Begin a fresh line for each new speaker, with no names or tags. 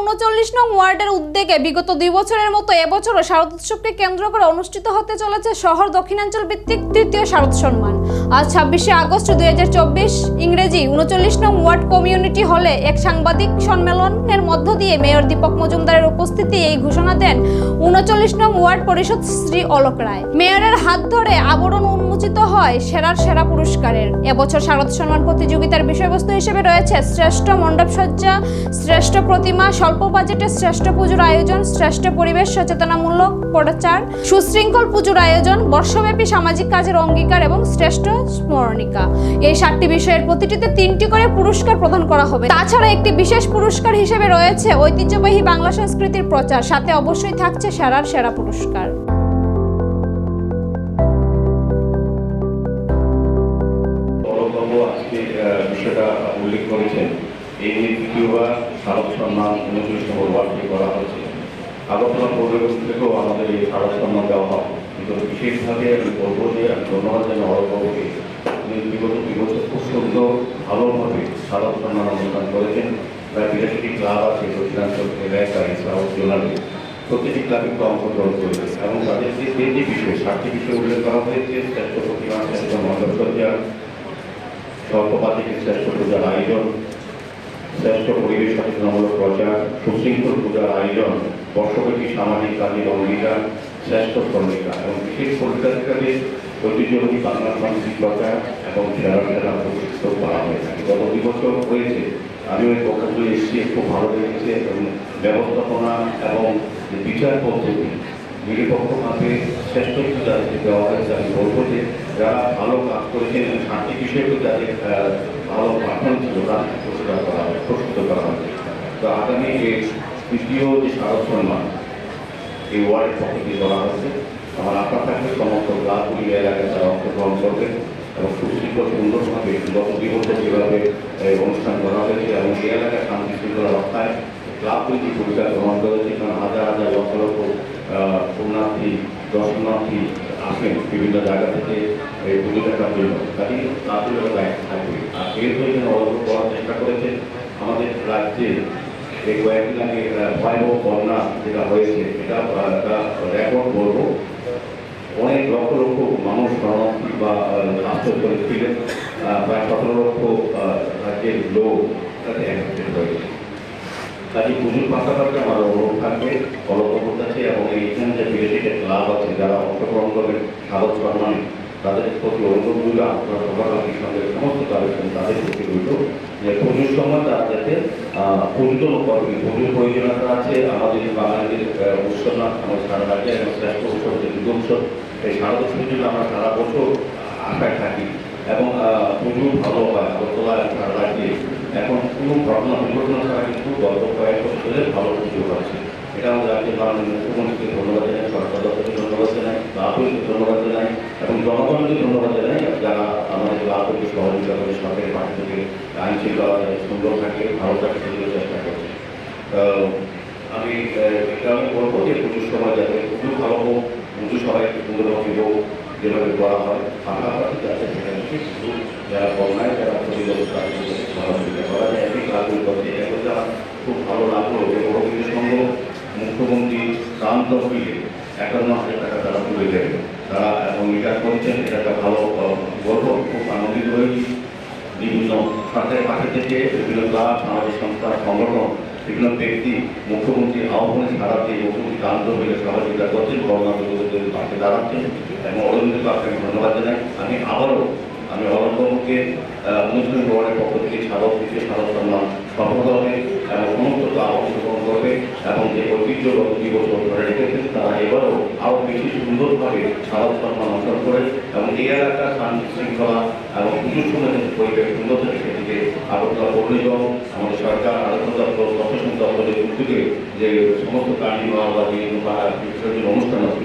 উনচল্লিশ নং ওয়ার্ডের উদ্যোগে বিগত দুই বছরের মতো এবছরও শারদ উৎসবকে কেন্দ্র করে অনুষ্ঠিত হতে চলেছে শহর দক্ষিণাঞ্চল ভিত্তিক তৃতীয় শারদ সম্মান। আজ ছাব্বিশে আগস্ট দুই হাজার চব্বিশ ইংরেজি উনচল্লিশ নং ওয়ার্ড কমিউনিটি হলে এক সাংবাদিক সম্মেলনের মধ্য দিয়ে মেয়র দীপক মজুমদারের উপস্থিতি এই ঘোষণা দেন উনচল্লিশ নং ওয়ার্ড পরিষদ শ্রী অলোক রায়। মেয়রের হাত ধরে আবরণ উন্মোচিত হয় সেরার সেরা পুরস্কারের। এবছর শারদ সম্মান প্রতিযোগিতার বিষয়বস্তু হিসেবে রয়েছে শ্রেষ্ঠ মণ্ডপসজ্জা শ্রেষ্ঠ প্রতিমা, স্বল্প বাজেটে শ্রেষ্ঠ পুজোর আয়োজন, শ্রেষ্ঠ পরিবেশ সচেতনামূলক প্রচার, সুশৃঙ্খল পুজোর আয়োজন, বর্ষব্যাপী সামাজিক কাজের অঙ্গীকার এবং শ্রেষ্ঠ স্মরণিকা। এই সাতটি বিষয়ের প্রতিটিতে তিনটি করে পুরস্কার প্রদান করা হবে। তাছাড়া একটি বিশেষ পুরস্কার হিসেবে রয়েছে ঐতিহ্যবাহী বাংলা সংস্কৃতির প্রচার। সাথে অবশ্যই থাকছে সেরার সেরা পুরস্কার।
এই নিয়ে দ্বিতীয়বার শারদ সম্মান উনত্রিশতম ওয়ার্ডটি করা হয়েছে। আগরতলা পৌরগণ থেকেও আমাদের এই শারদ সম্মান দেওয়া হয় কিন্তু বিশেষভাবে আমি বলব যে আমি ধন্যবাদ জানাই বড়বাবুকে উনি বিগত বছর খুব সুন্দর, ভালোভাবে শারদ সম্মান অনুষ্ঠান করেছেন। প্রায় বিরাশিটি ক্লাব আছে, দক্ষিণাঞ্চল এলাকায় এছাড়াও জোনালে প্রতিটি ক্লাবে তো অংশগ্রহণ করেছে এবং তাদের যে তিনটি বিষয়, সাতটি বিষয় উল্লেখ করা হয়েছে। শ্রেষ্ঠ প্রতিমা, শ্রেষ্ঠ মণ্ডপসজ্জা স্বল্পপাতিকে শ্রেষ্ঠ পূজার আয়োজন শ্রেষ্ঠ পরিবেশ সচেতনামূলক প্রচার সুশৃঙ্খল পূজার আয়োজন বর্ষব্যাপী সামাজিক কাজের অঙ্গীকার, শ্রেষ্ঠ শ্রমিকা এবং বিশেষ পরীক্ষার্থীদের ঐতিহ্যবাহী বাংলা সংস্কৃতি প্রচার এবং সেরা সেরা প্রতিষ্ঠিত করা হয়ে থাকে। গত দুই বছর হয়েছে আমি ওই পক্ষগুলো এসেছি খুব ভালো লেগেছে এবং ব্যবস্থাপনা এবং বিচার পদ্ধতি নিরপেক্ষভাবে শ্রেষ্ঠ যাদেরকে দেওয়া হয়েছে আমি বলব যে যারা ভালো কাজ করেছেন এবং শান্তি বিষয়কে যাদের ভালো পাঠন ছিল তাদের পুরস্কার করা পুরস্কৃত করা হবে। তো আগামী এই তৃতীয় যে স্মারক সম্মান এই ওয়ার্ডের পক্ষ থেকে করা হচ্ছে। আমার আশা থাকবে সমস্ত ক্লাবগুলি এলাকায় তারা অংশগ্রহণ করবে এবং সুশৃঙ্খল সুন্দরভাবে গত বছর যেভাবে অনুষ্ঠান করা হয়েছে এবং এই এলাকায় শান্তি শৃঙ্খলা রক্ষায় ক্লাবগুলি যে ভূমিকা গ্রহণ করেছে কারণ হাজার হাজার লক্ষ লক্ষ আহ, দর্শনার্থী আসেন বিভিন্ন জায়গা থেকে এই পুজো দেখার জন্য। কাজে ক্লাবগুলো দায়িত্ব থাকবে। আর এর জন্য করার চেষ্টা করেছে। আমাদের রাজ্যে এই কয়েকদিন আগে ভয়াবহ বন্যা যেটা হয়েছে, এটা একটা রেকর্ড বলব। অনেক লক্ষ লক্ষ মানুষ শরণার্থী বা আশ্রয় করেছিলেন প্রায় সতেরো লক্ষ রাজ্যের লোক তাতে অ্যাফেক্টেড হয়েছে। কাজে পুজোর পাশাপাশি আমার অনুরোধ থাকবে কলকবর কাছে এবং এইখানে যে বিদেশিতে ক্লাব আছে, যারা অংশগ্রহণ করবেন স্বাগত সম্মানে তাদের প্রতি অনুরোধ রইল আপনারা সভাপতির সঙ্গে সমস্ত তাদের তাদের প্রতি রইল যে পুজোর সময় তারা যাতে পুজো করবে পুজোর প্রয়োজনীয়তা আছে। আমাদের বাঙালিদের উৎসব না, আমাদের সারা রাজ্যে এবং শ্রেষ্ঠ উৎসব যে দুর্গা উৎসব। এই শারদ উৎসবের জন্য আমরা সারা বছর আশায় থাকি এবং পুজো ভালো হয় আগরতলা এবং সারা রাজ্যে। এখন কোনো ঘটনা, দুর্ঘটনা ছাড়া কিন্তু গত কয়েক বছরে ভালো পুজো হচ্ছে। এটা আমরা রাজ্যের মাননীয় মুখ্যমন্ত্রীকে ধন্যবাদ জানাই, সরকার দপ্তরকে ধন্যবাদ জানাই লাভকে ধন্যবাদ জানাই, এবং জনগণকে ধন্যবাদ জানাই যারা আমাদের লাভকে সহযোগিতা করে সরকারের পাশ থেকে আইন শৃঙ্খলা সুন্দর থাকে ভালো থাকে সেগুলো চেষ্টা করছে। আমি এটা আমি বলব যে পুজোর সময় যাতে পুজো ভালো হোক পুজো সবাই সুন্দরভাবে হোক, যেভাবে করা হয় পাশাপাশি যাতে সেখানে যারা বন্যায় যারা ক্ষতিগ্রস্ত তাদেরকে সহযোগিতা করা যায় একই কাজগুলো করছে এটা করতে আমার খুব ভালো লাগল যে বড় কিছু সংঘ মুখ্যমন্ত্রী প্রান্ত মিলে একান্ন হাজার টাকা তারা অঙ্গীকার করছেন, এটা একটা ভালো বলব খুব আনন্দিত হয়েছি বিভিন্ন সরকারের পাশে থেকে বিভিন্ন ক্লাব, সামাজিক সংস্থা, সংগঠন, বিভিন্ন ব্যক্তি, মুখ্যমন্ত্রী আহ্বানে সারা দিয়ে মুখ্যমন্ত্রী ক্লান্ত হয়ে সহযোগিতা করছেন, করোনা বিরোধীদের পাশে দাঁড়াচ্ছেন এবং অরুণকে আপনাকে ধন্যবাদ জানাই। আমি আবারও, আমি অরণবাবুকে অনুষ্ঠান ভবনের পক্ষ থেকে স্মারক দিতে স্মারক সম্মান সফল হবে এবং সমস্ত অংশগ্রহণ করবে এবং যে ঐতিহ্য গত দুই বছর তারা এবারও আরও বেশি সুন্দরভাবে স্মারক সম্মান অর্জন করে এবং এই এলাকার শান্তি শৃঙ্খলা এবং যে পরিবেশ সুন্দর সেদিকে আগরতলা পৌর নিগম আমাদের সরকার আলোচনা দপ্তর প্রশাসন দপ্তরের যে সমস্ত কার্নিভাল বা অনুষ্ঠান আছে